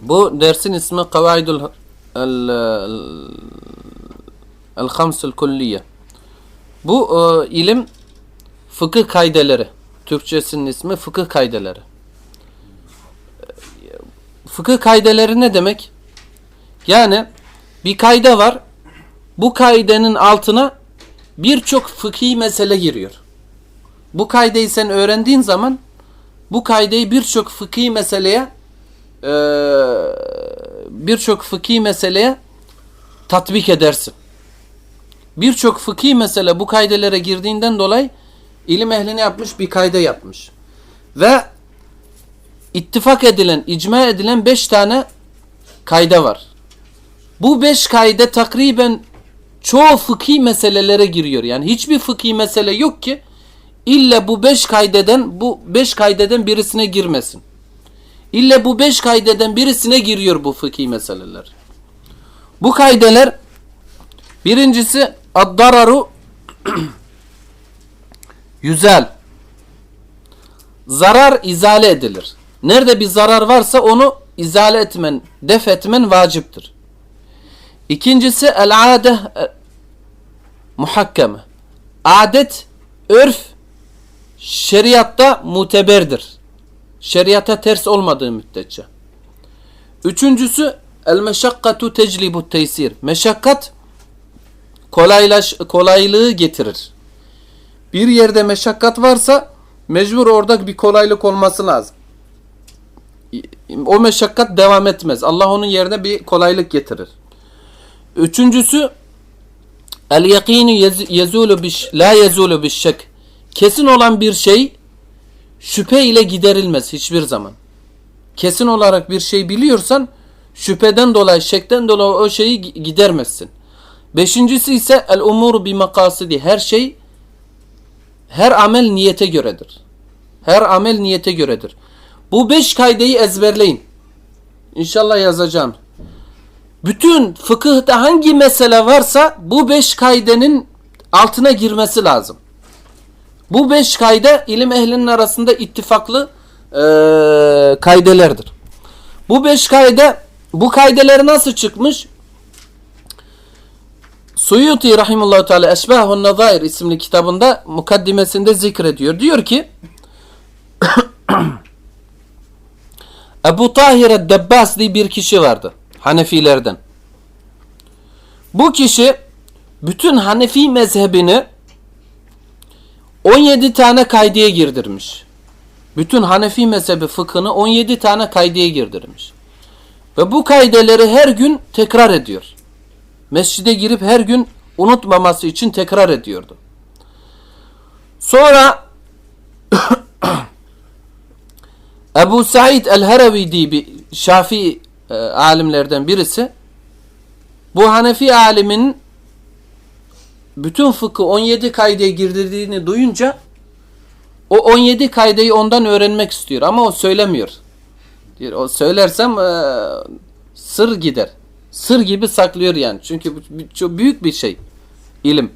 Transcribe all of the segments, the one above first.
Bu dersin ismi Kavaidul el, el Hamsul Kulliye. Bu e, ilim fıkıh kaydeleri. Türkçesinin ismi fıkıh kaydeleri. Fıkıh kaydeleri ne demek? Yani bir kayda var. Bu kaidenin altına birçok fıkhi mesele giriyor. Bu kaideyi sen öğrendiğin zaman bu kaideyi birçok fıkhi meseleye e, birçok fıkhi meseleye tatbik edersin. Birçok fıkhi mesele bu kaidelere girdiğinden dolayı ilim ehline yapmış bir kayda yapmış. Ve ittifak edilen, icma edilen beş tane kayda var. Bu beş kayda takriben çoğu fıkhi meselelere giriyor. Yani hiçbir fıkhi mesele yok ki illa bu beş kaydeden bu beş kaydeden birisine girmesin. İlla bu beş kaydeden birisine giriyor bu fıkhi meseleler. Bu kaydeler birincisi ad-dararu yüzel. Zarar izale edilir. Nerede bir zarar varsa onu izale etmen, def etmen vaciptir. İkincisi el-ade muhakkeme. Adet, örf şeriatta muteberdir. Şeriata ters olmadığı müddetçe. Üçüncüsü el meşakkatu teclibu teysir. Meşakkat kolaylaş, kolaylığı getirir. Bir yerde meşakkat varsa mecbur orada bir kolaylık olması lazım. O meşakkat devam etmez. Allah onun yerine bir kolaylık getirir. Üçüncüsü el yakinu yezulu biş la yezulu biş şek. Kesin olan bir şey şüphe ile giderilmez hiçbir zaman. Kesin olarak bir şey biliyorsan şüpheden dolayı, şekten dolayı o şeyi gidermezsin. Beşincisi ise el umuru bi makasidi. Her şey her amel niyete göredir. Her amel niyete göredir. Bu beş kaydeyi ezberleyin. İnşallah yazacağım. Bütün fıkıhta hangi mesele varsa bu beş kaydenin altına girmesi lazım. Bu beş kayda ilim ehlinin arasında ittifaklı e, kaydelerdir. Bu beş kayda bu kaydeleri nasıl çıkmış? Suyuti rahimullahu teala Eşbahun Nazair isimli kitabında mukaddimesinde zikrediyor. Diyor ki Ebu Tahir Debbas diye bir kişi vardı. Hanefilerden. Bu kişi bütün Hanefi mezhebini 17 tane kaydeye girdirmiş. Bütün Hanefi mezhebi fıkhını 17 tane kaydeye girdirmiş. Ve bu kaydeleri her gün tekrar ediyor. Mescide girip her gün unutmaması için tekrar ediyordu. Sonra Ebu Said el-Haravi diye bir Şafii e, alimlerden birisi bu Hanefi alimin bütün fıkı 17 kaydeye girdirdiğini duyunca o 17 kaydeyi ondan öğrenmek istiyor ama o söylemiyor. Diyor, o söylersem e, sır gider. Sır gibi saklıyor yani. Çünkü çok büyük bir şey. ilim.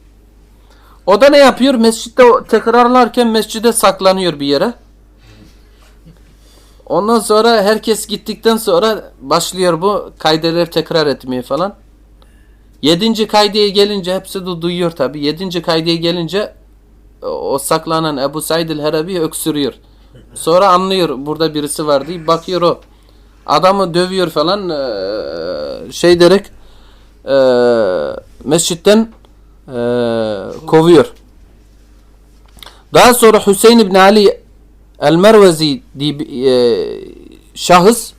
O da ne yapıyor? Mescitte tekrarlarken mescide saklanıyor bir yere. Ondan sonra herkes gittikten sonra başlıyor bu kaydeleri tekrar etmeye falan. Yedinci kaydeye gelince hepsi de duyuyor tabi. Yedinci kaydeye gelince o saklanan Ebu Said el-Herabi öksürüyor. Sonra anlıyor burada birisi var diye bakıyor o. Adamı dövüyor falan şey derek mescitten kovuyor. Daha sonra Hüseyin ibn Ali el-Mervezi diye şahıs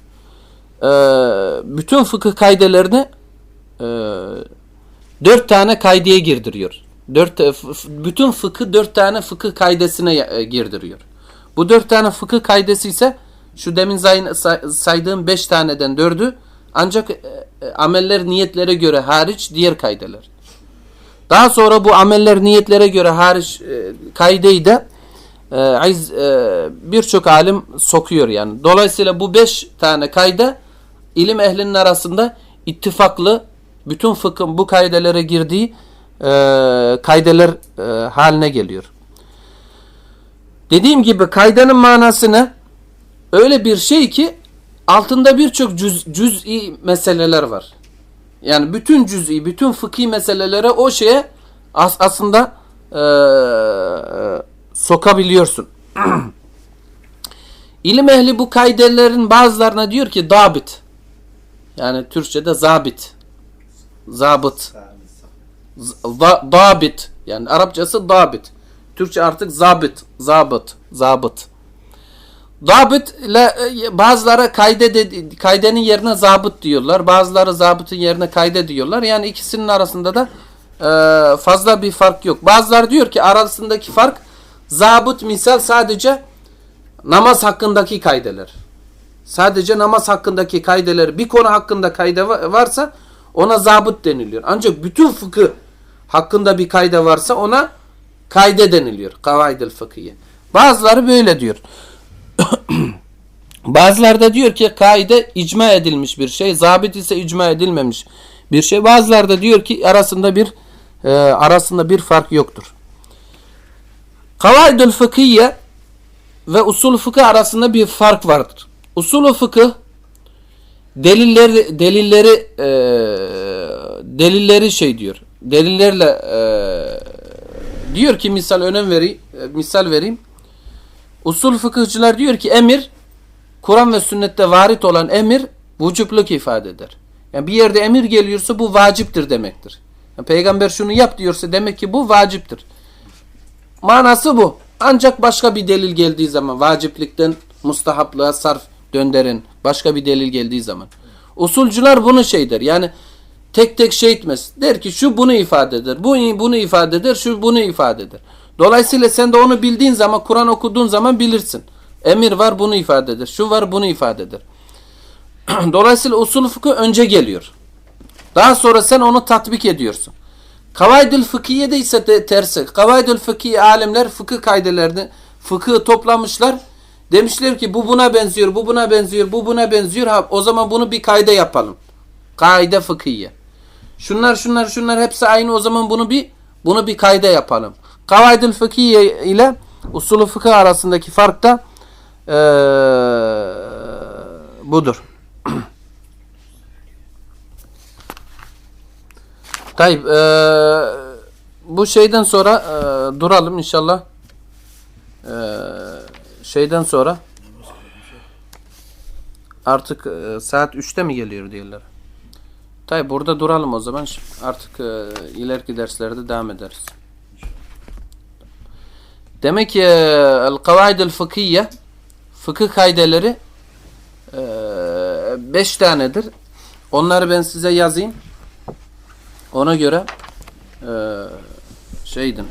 bütün fıkıh kaydelerini dört tane kaydeye girdiriyor. Dört, bütün fıkı dört tane fıkıh kaydesine girdiriyor. Bu dört tane fıkıh kaydesi ise şu demin saydığım beş taneden dördü ancak ameller niyetlere göre hariç diğer kaydeler. Daha sonra bu ameller niyetlere göre hariç kaydeyi de birçok alim sokuyor yani. Dolayısıyla bu beş tane kayda ilim ehlinin arasında ittifaklı bütün fıkhın bu kaydelere girdiği e, kaydeler e, haline geliyor. Dediğim gibi kaydenin manası ne? Öyle bir şey ki altında birçok cüz, cüz'i meseleler var. Yani bütün cüz'i, bütün fıkhi meselelere o şeye as, aslında eee, sokabiliyorsun. İlim ehli bu kaidelerin bazılarına diyor ki dabit. Yani Türkçe'de zabit. Zabıt. Va- dabit. Yani Arapçası dabit. Türkçe artık zabit. Zabıt. Zabıt. Dabit ile e, bazıları kayde de, kaydenin yerine zabıt diyorlar. Bazıları zabıtın yerine kayde diyorlar. Yani ikisinin arasında da e, fazla bir fark yok. Bazıları diyor ki arasındaki fark zabıt misal sadece namaz hakkındaki kaydeler. Sadece namaz hakkındaki kaydeler bir konu hakkında kayde va- varsa ona zabıt deniliyor. Ancak bütün fıkıh hakkında bir kayde varsa ona kayde deniliyor. Kavaidel fıkhiye. Bazıları böyle diyor. Bazıları da diyor ki kaide icma edilmiş bir şey. Zabit ise icma edilmemiş bir şey. Bazıları da diyor ki arasında bir e, arasında bir fark yoktur. Kavaidül fıkhiye ve usul fıkıh arasında bir fark vardır. Usul fıkıh delilleri delilleri e, delilleri şey diyor. Delillerle e, diyor ki misal önem vereyim, misal vereyim. Usul fıkıhçılar diyor ki emir Kur'an ve sünnette varit olan emir vücubluk ifade eder. Yani bir yerde emir geliyorsa bu vaciptir demektir. Yani peygamber şunu yap diyorsa demek ki bu vaciptir. Manası bu. Ancak başka bir delil geldiği zaman vaciplikten mustahaplığa sarf döndürün. Başka bir delil geldiği zaman. Usulcular bunu şey der. Yani tek tek şey etmez. Der ki şu bunu ifade eder. Bu bunu ifade eder. Şu bunu ifade eder. Dolayısıyla sen de onu bildiğin zaman Kur'an okuduğun zaman bilirsin. Emir var bunu ifade eder. Şu var bunu ifade eder. Dolayısıyla usul fıkıh önce geliyor. Daha sonra sen onu tatbik ediyorsun. Kavaydül fıkhiye de ise de tersi. Kavaydül fıkhiye alimler fıkıh kaidelerini fıkıhı toplamışlar. Demişler ki bu buna benziyor, bu buna benziyor, bu buna benziyor. Ha, o zaman bunu bir kaide yapalım. Kaide fıkhiye. Şunlar şunlar şunlar hepsi aynı o zaman bunu bir bunu bir kaide yapalım. Kavaydül fıkhiye ile usulü fıkıh arasındaki fark da eee, budur. Tayyip eee, bu şeyden sonra eee, duralım inşallah. Eee, şeyden sonra artık eee, saat 3'te mi geliyor diyorlar. Tayyip burada duralım o zaman. Artık eee, ileriki derslerde devam ederiz. Demek ki el kavaidel fıkhiye fıkıh kaideleri eee, beş tanedir. Onları ben size yazayım. Ona göre eee şeydin